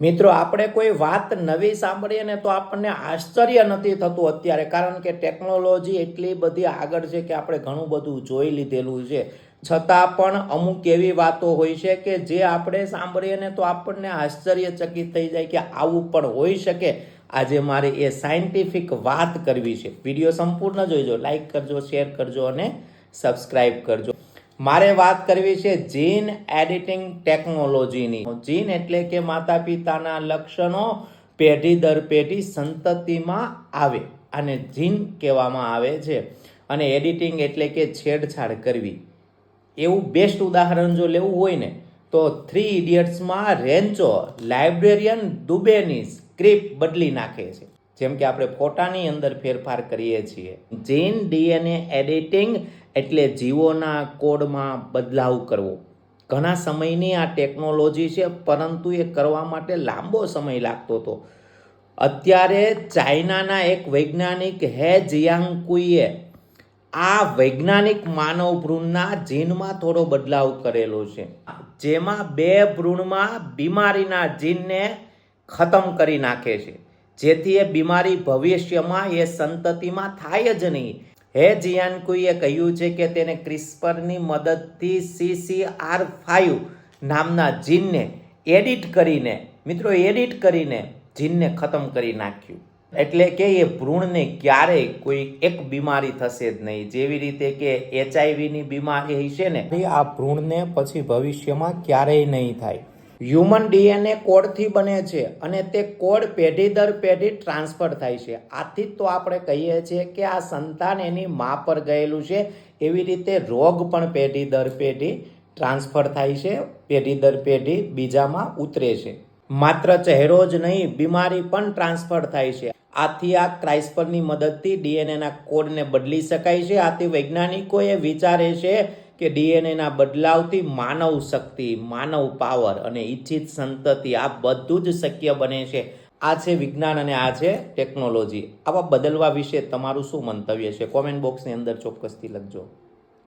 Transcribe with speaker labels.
Speaker 1: મિત્રો, આપણે કોઈ વાત નવી સાંભળીએ ને તો આપણને આશ્ચર્ય નથી થતું અત્યારે, કારણ કે ટેકનોલોજી એટલી બધી આગળ છે કે આપણે ઘણું બધું જોઈ લીધેલું છે. છતાં પણ અમુક એવી વાતો હોય છે કે જે આપણે સાંભળીએ ને તો આપણને આશ્ચર્યચકિત થઈ જાય કે આવું પણ હોઈ શકે. આજે મારે એ સાયન્ટિફિક વાત કરવી છે. વીડિયો સંપૂર્ણ જોઈજો લાઈક કરજો શેર કરજો અને સબસ્ક્રાઈબ કરજો. મારે વાત કરવી છે જીન એડિટિંગ ટેકનોલોજીની જીન એટલે કે માતા પિતાના લક્ષણો પેઢી દર પેઢી સંતતિમાં આવે અને જીન કહેવામાં આવે છે. અને એડિટિંગ એટલે કે છેડછાડ કરવી. એવું બેસ્ટ ઉદાહરણ જો લેવું હોય ને, તો થ્રી ઇડિયટ્સમાં રેન્ચો લાઇબ્રેરિયન દુબેની સ્ક્રિપ્ટ બદલી નાખે છે. જેમ કે આપણે ફોટાની અંદર ફેરફાર કરીએ છીએ. જીન ડીએનએ એડિટિંગ એટલે જીવોના કોડમાં બદલાવ કરવો. ઘણા સમયની આ ટેકનોલોજી છે, પરંતુ એ કરવા માટે લાંબો સમય લાગતો હતો. અત્યારે ચાઇનાના એક વૈજ્ઞાનિક હે જિયાંગકુઈએ આ વૈજ્ઞાનિક માનવ ભ્રૂણના જીનમાં થોડો બદલાવ કરેલો છે. જેમાં બે ભ્રૂણમાં બીમારીના જીનને ખતમ કરી નાખે છે. જેથી એ બીમારી ભવિષ્યમાં એ સંતતિમાં થાય જ નહીં. હે જિયાનકુઈએ કહ્યું છે કે તેને ક્રિસ્પરની મદદથી સીસીઆર ફાઇવ નામના જીનને એડિટ કરીને, મિત્રો એડિટ કરીને જીનને ખતમ કરી નાખ્યું. એટલે કે એ ભ્રૂણને ક્યારેય કોઈ એક બીમારી થશે જ નહીં. જેવી રીતે કે એચઆઈવીની બીમારી હશે ને આ ભ્રૂણને પછી ભવિષ્યમાં ક્યારેય નહીં થાય. હ્યુમન ડીએનએ કોડથી બને છે અને તે કોડ પેઢી દર પેઢી ટ્રાન્સફર થાય છે. આથી તો આપણે કહીએ છીએ કે આ સંતાન એની મા પર ગયેલું છે. એવી રીતે રોગ પણ પેઢી દર પેઢી ટ્રાન્સફર થાય છે. પેઢી દર પેઢી બીજામાં ઉતરે છે. માત્ર ચહેરો જ નહીં, બીમારી પણ ટ્રાન્સફર થાય છે. આથી આ ક્રાઇસ્પરની મદદથી ડીએનએના કોડને બદલી શકાય છે. આથી વૈજ્ઞાનિકોએ વિચારે છે કે ડીએનએના બદલાવથી માનવ શક્તિ, માનવ પાવર અને ઈચ્છિત સંતતિ આ બધું જ શક્ય બને છે. આ છે વિજ્ઞાન અને આ છે ટેકનોલોજી. આવા બદલવા વિશે તમારું શું મંતવ્ય છે? કોમેન્ટ બોક્સની અંદર ચોક્કસથી લખજો.